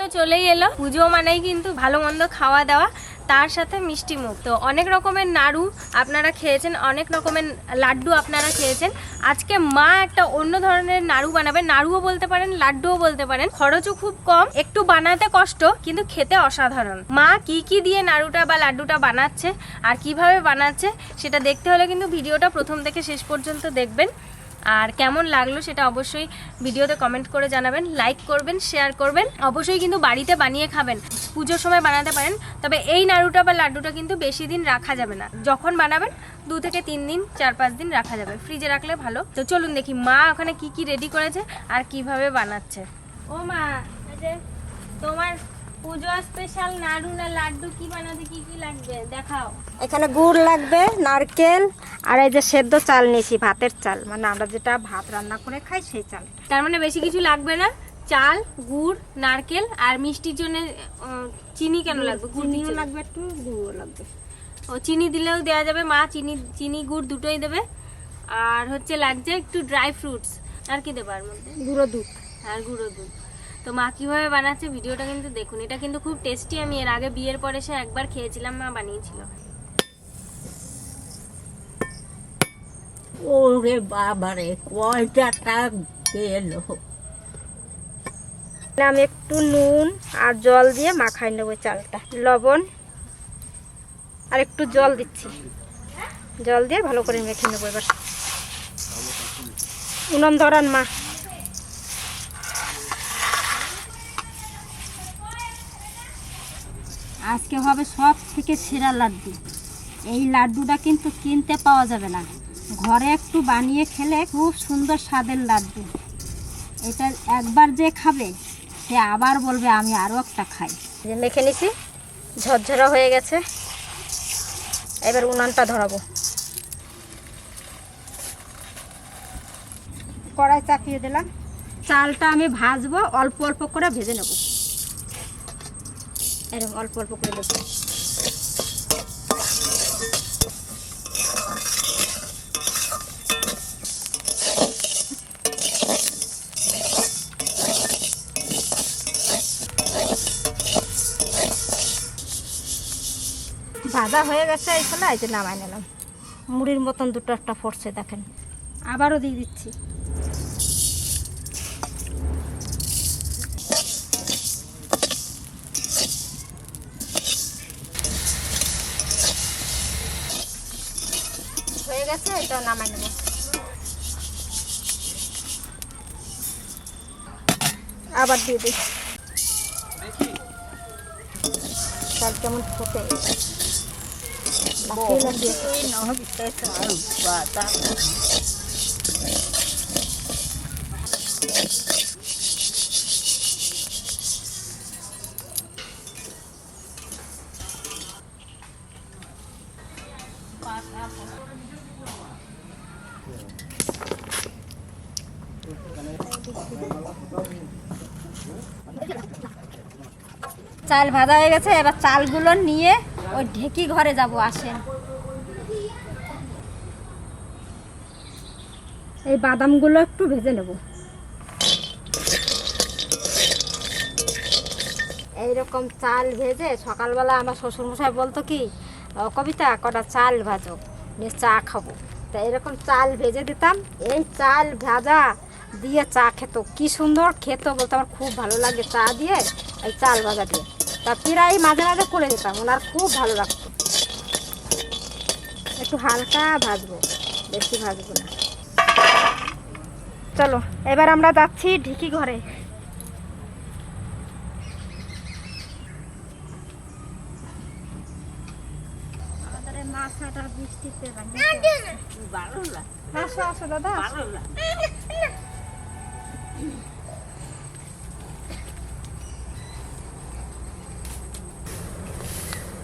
তো চলেই এলো। পুজো মানেই কিন্তু ভালো মন্দ খাওয়া দাওয়া, তার সাথে মিষ্টি মুখ। তো অনেক রকমের নাড়ু আপনারা খেয়েছেন, অনেক রকমের লাড্ডু আপনারা খেয়েছেন। আজকে মা একটা অন্য ধরনের নাড়ু বানাবে। নাড়ুও বলতে পারেন, লাড্ডুও বলতে পারেন। খরচও খুব কম, একটু বানাতে কষ্ট, কিন্তু খেতে অসাধারণ। মা কি কি দিয়ে নাড়ুটা বা লাড্ডুটা বানাচ্ছে আর কীভাবে বানাচ্ছে, সেটা দেখতে হলে কিন্তু ভিডিওটা প্রথম থেকে শেষ পর্যন্ত দেখবেন। আর কেমন লাগল সেটা অবশ্যই ভিডিওতে কমেন্ট করে জানাবেন লাইক করবেন শেয়ার করবেন, অবশ্যই কিন্তু বাড়িতে বানিয়ে খাবেন, পুজোর সময় বানাতে পারেন, তবে এই নাড়ুটা বা লাড্ডুটা কিন্তু বেশি দিন রাখা যাবে না। যখন বানাবেন, দু থেকে তিন দিন, চার পাঁচ দিন রাখা যাবে। ফ্রিজে রাখলে ভালো। তো চলুন দেখি মা ওখানে কি কি রেডি করেছে আর কীভাবে বানাচ্ছে। ও মা তোমার পুজো স্পেশাল নাড়ু না লাড্ডু কি বানাতে কি কি লাগবে? দেখাও। এখানে গুড় লাগবে নারকেল আর এই যে সেদ্ধ চাল নিয়েছি ভাতের চাল। মানে আমরা যেটা ভাত রান্না করে খাই সেই চাল। তার মানে বেশি কিছু লাগবে না? চাল গুড় নারকেল আর মিষ্টির জন্য চিনি কেন লাগবে? গুড় চিনিও লাগবে একটু গুড়ও লাগবে। ও চিনি দিলেও দেওয়া যাবে মা। চিনি চিনি গুড় দুটোই দেবে। আর হচ্ছে লাগছে একটু ড্রাই ফ্রুটস আর কি দেবে আর মধ্যে? গুঁড়ো দুধ। আর গুঁড়ো দুধ। তো মা কীভাবে বানাচ্ছে ভিডিওটা কিন্তু দেখুন। এটা কিন্তু খুব টেস্টি আমি এর আগে বিয়ের পরে সে একবার খেয়েছিলাম মা বানিয়েছিল। ওরে বাবারে কয়টা টাক গেল। আমি একটু নুন আর জল দিয়ে মাখাই নেব চালটা। লবণ আর একটু জল দিচ্ছি। জল দিয়ে ভালো করে মেখে নেব এবার। উনন ধরান মা। আজকে হবে সব থেকে সেরা লাড্ডু। এই লাড্ডুটা কিন্তু কিনতে পাওয়া যাবে না। ঘরে একটু বানিয়ে খেলে খুব সুন্দর স্বাদের লাড্ডু। এটা একবার যে খাবে সে আবার বলবে আমি আরও একটা খাই। যে মেখে নিছি ঝরঝরা হয়ে গেছে। এবার উনানটা ধরাবো। কড়াই চাপিয়ে দিলাম। চালটা আমি ভাজবো অল্প অল্প করে ভেজে নেব। এরকম অল্প অল্প করে দেবো ভাজা হয়ে গেছে এই ফলে এই যে নামাই নিলাম। মুড়ির মতন দুটো একটা পড়ছে, দেখেন। আবারও দিয়ে দিচ্ছি। হয়ে গেছে এটাও নামাই নেব আবার দিয়ে দিই চাল কেমন ফোটে লাফিয়ে লাফিয়ে চাল ভাজা হয়ে গেছে এবার চালগুলো নিয়ে ওই ঢেকি ঘরে যাব আসেন। এই বাদামগুলো একটু ভেজে নেব। এইরকম চাল ভেজে সকালবেলা আমার শ্বশুরমশাই বলতো কি "ও, কবিতা কটা চাল ভাজো নিয়ে চা খাব। তা এরকম চাল ভেজে দিতাম এই চাল ভাজা দিয়ে চা খেত। কি সুন্দর খেত বলতো আমার খুব ভালো লাগে চা দিয়ে এই চাল ভাজা দিয়ে। তা প্রায় মাঝে মাঝে করে দিতাম ওনার খুব ভালো লাগতো। একটু হালকা ভাজবো বেশি ভাজবো না। চলো এবার আমরা যাচ্ছি ঢিকি ঘরে। মাছটার বৃষ্টিতে আসো আসো দাদা।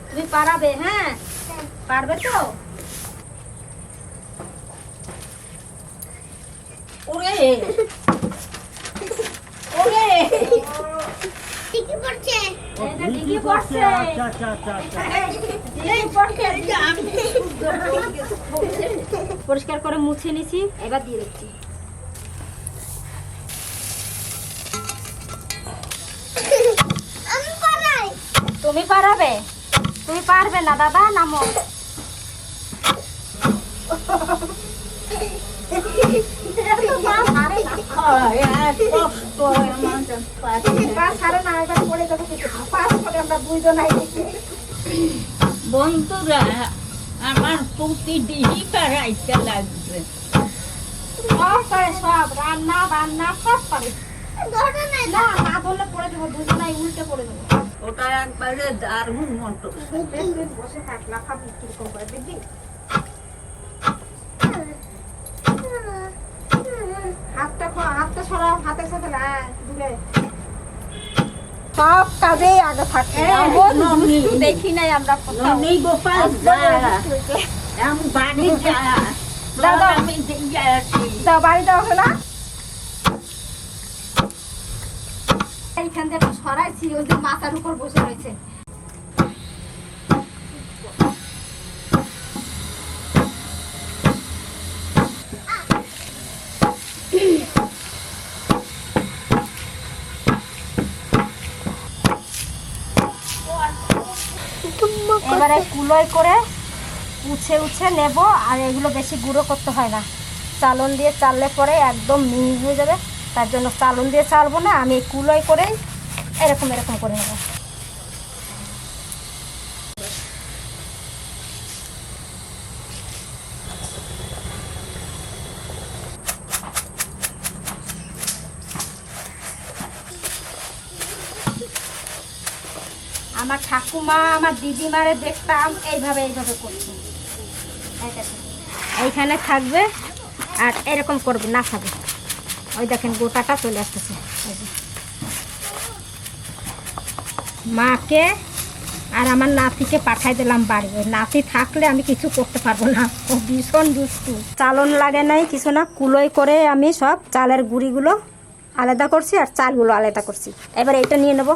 তুমি পারাবে হ্যাঁ? পারবে তো? ওরে। ওরে। এটা ঠিকই পড়ছে। আচ্ছা আচ্ছা আচ্ছা আচ্ছা। ঠিকই পড়ছে। পরিষ্কার করে মুছে নিছি এবার দিয়ে দিচ্ছি। তুমি পারবে? তুমি পারবে না দাদা নামো। কষ্ট বন্ধুরা আমার লাগবে। সব রান্না বান্না সব না না ধরলে পড়ে দেবো দুজনাই উল্টে পড়ে দেবো। ওটা একবারে দারুণ মতো। বসে থাক লাফাবি কীরকম করে দেখবি হাতটা হাতটা সরাও হাতের সাথে দূরে। সব কাজেই আগে থাকে। দেখি নাই আমরা কোথাও। গোপাল আমি বাড়ি যা। দাও বাড়ি না? এইখান থেকে মাথার উপর বসে রয়েছে। এবারে কুলোয় করে উছে উছে নেব, আর এগুলো বেশি গুঁড়ো করতে হয় না। চালন দিয়ে চাললে পরে একদম মিহি হয়ে যাবে। তার জন্য চালন দিয়ে চালবো না, আমি কুলোয় করে এরকম এরকম করে নেব। আমার ঠাকুমা, আমার দিদিমারে দেখতাম, এইভাবে এইভাবে করছে। এইখানে থাকবে আর এরকম করবে না খাবে ওই দেখেন গোটাটা চলে আসতেছে। মাকে আর আমার নাতিকে পাঠাই দিলাম বাড়ি। ওই নাতি থাকলে আমি কিছু করতে পারব না। ও ভীষণ দুষ্টু। চালন লাগে নাই কিছু না কুলোই করে আমি সব চালের গুঁড়িগুলো আলাদা করছি আর চালগুলো আলাদা করছি। এবার এটা নিয়ে নেব।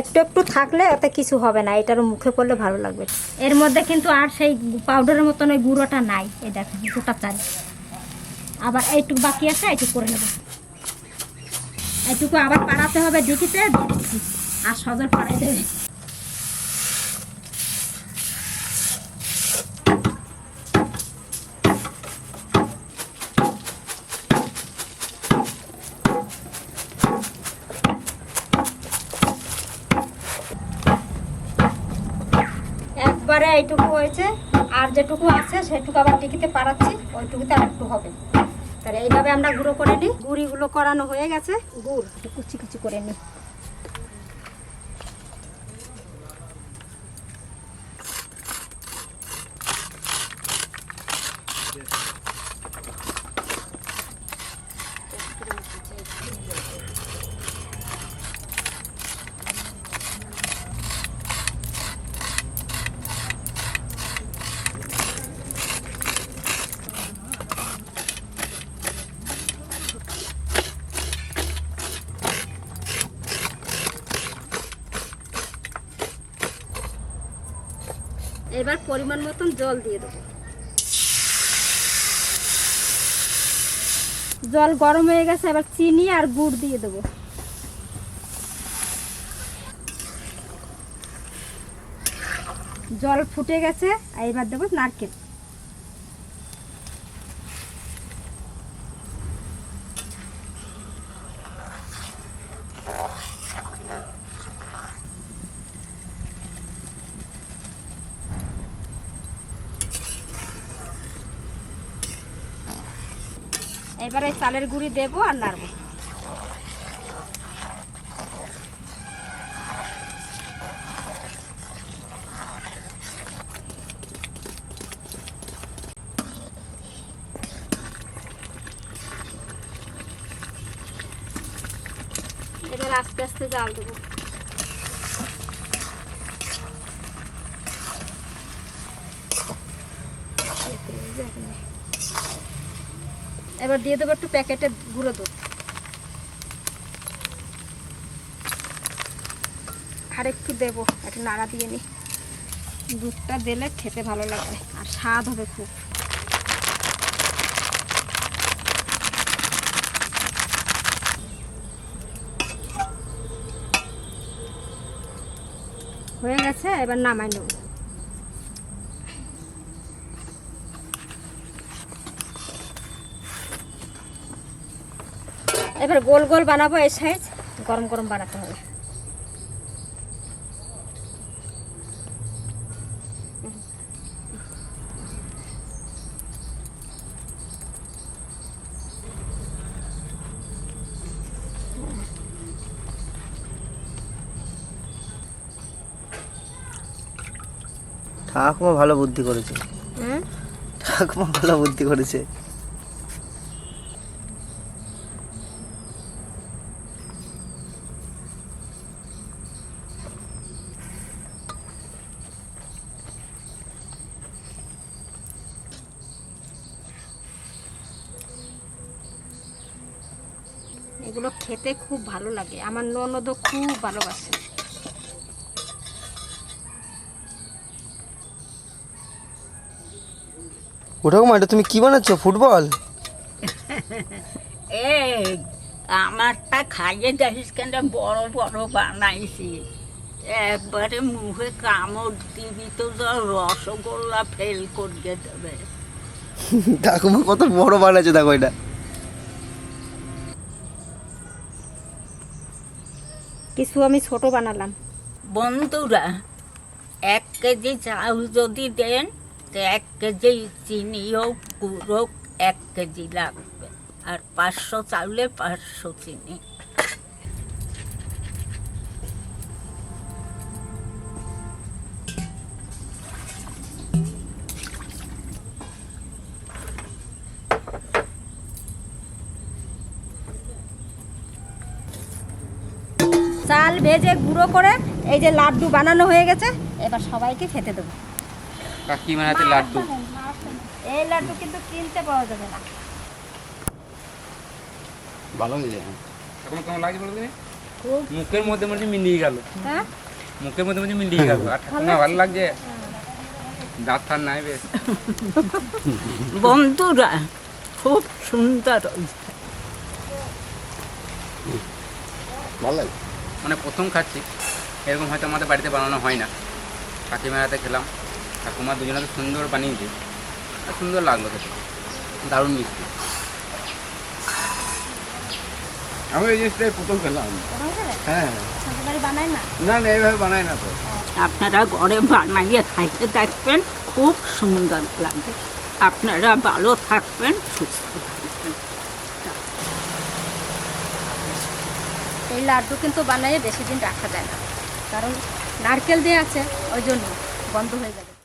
একটু একটু থাকলে এতে কিছু হবে না এটার মুখে পড়লে ভালো লাগবে। এর মধ্যে কিন্তু আর সেই পাউডারের মতন ওই গুঁড়োটা নাই, এই দেখেন গোটা চাল। আবার এইটুকু বাকি আছে, এইটুকু করে নেব। এইটুকু আবার পাড়াতে হবে ঢুকিতে আর সজল পাড়াই দেবে। একবারে এইটুকু হয়েছে, আর যেটুকু আছে সেটুকু আবার টিকিতে পারাচ্ছি, ওইটুকুতে আর একটু হবে। তাহলে এইভাবে আমরা গুঁড়ো করে নিই। গুঁড়িগুলো করানো হয়ে গেছে। গুড় কুচি কুচি করে নিই। এবার পরিমাণ মতন জল দিয়ে দেবো। জল গরম হয়ে গেছে, এবার চিনি আর গুড় দিয়ে দেবো। জল ফুটে গেছে এবার দেবো নারকেল। এবারে চালের গুঁড়ি দেবো আর নাড়বো। এবার আস্তে আস্তে জাল দেবো। এবার দিয়ে দেবো একটু প্যাকেটে গুঁড়ো দুধ। আর একটু দেবো, একটু নাড়া দিয়ে নি। দুধটা দিলে খেতে ভালো লাগবে আর স্বাদ হবে খুব। হয়ে গেছে, এবার নামাই নেব। এবার গোল গোল বানাবো এই সাইজ। গরম গরম বানাতে হবে। ঠাকুমা ভালো বুদ্ধি করেছে। ঠাকুমা ভালো বুদ্ধি করেছে এগুলো খেতে খুব ভালো লাগে। আমার ননদও খুব ভালোবাসে। ও ঠাকুমা এটা তুমি কি বানাচ্ছ? ফুটবল? এই আমারটা খাইয়ে দেখিস কেন? বড় বড় বানাইছি। একবারে মুখে কামড় দিবি তো রসগোল্লা ফেল করিয়ে দেবে। ঠাকুমা কত বড় বানাচ্ছে দেখো এটা। কিছু আমি ছোট বানালাম। বন্ধুরা, এক কেজি চাল যদি দেন, তো এক কেজি চিনি হোক, গুড় হোক, এক কেজি লাগবে। আর পাঁচশো চাউলে পাঁচশো চিনি। চাল ভেজে গুঁড়ো করে এই যে লাড্ডু বানানো হয়ে গেছে এবার সবাইকে খেতে দেবো। কাকিমার হাতে লাড্ডু। এই লাড্ডু কিন্তু কিনতে পাওয়া যাবে না। ভালো হয়েছে এখন কেমন লাগছে বলো তুমি? মুখের মধ্যে হচ্ছে মিলিয়ে গেল। হ্যাঁ? মুখের মধ্যে হচ্ছে মিলিয়ে গেল। আর ঠাকুমা ভালো লাগছে। দাঁত ফার নাই বেশ। বন্ধুরা খুব সুন্দর। হয়েছে মানে প্রথম খাচ্ছি এরকম হয়তো আমাদের বাড়িতে বানানো হয় না। কাকিমার হাতে খেলাম ঠাকুমা দুজনে তো সুন্দর বানিয়েছে আর সুন্দর লাগল খেতে দারুণ মিষ্টি। আমি এই জিনিসটাই প্রথম খেলাম। হ্যাঁ। না? না না এইভাবে বানাই না তো। আপনারা ঘরে বানাইয়ে খাইতে দেখবেন খুব সুন্দর লাগবে। আপনারা ভালো থাকবেন সুস্থ এই লাড্ডু কিন্তু বানাইয়ে বেশি দিন রাখা যায় না। কারণ নারকেল দিয়ে আছে, ওই জন্য বন্ধ হয়ে যাবে।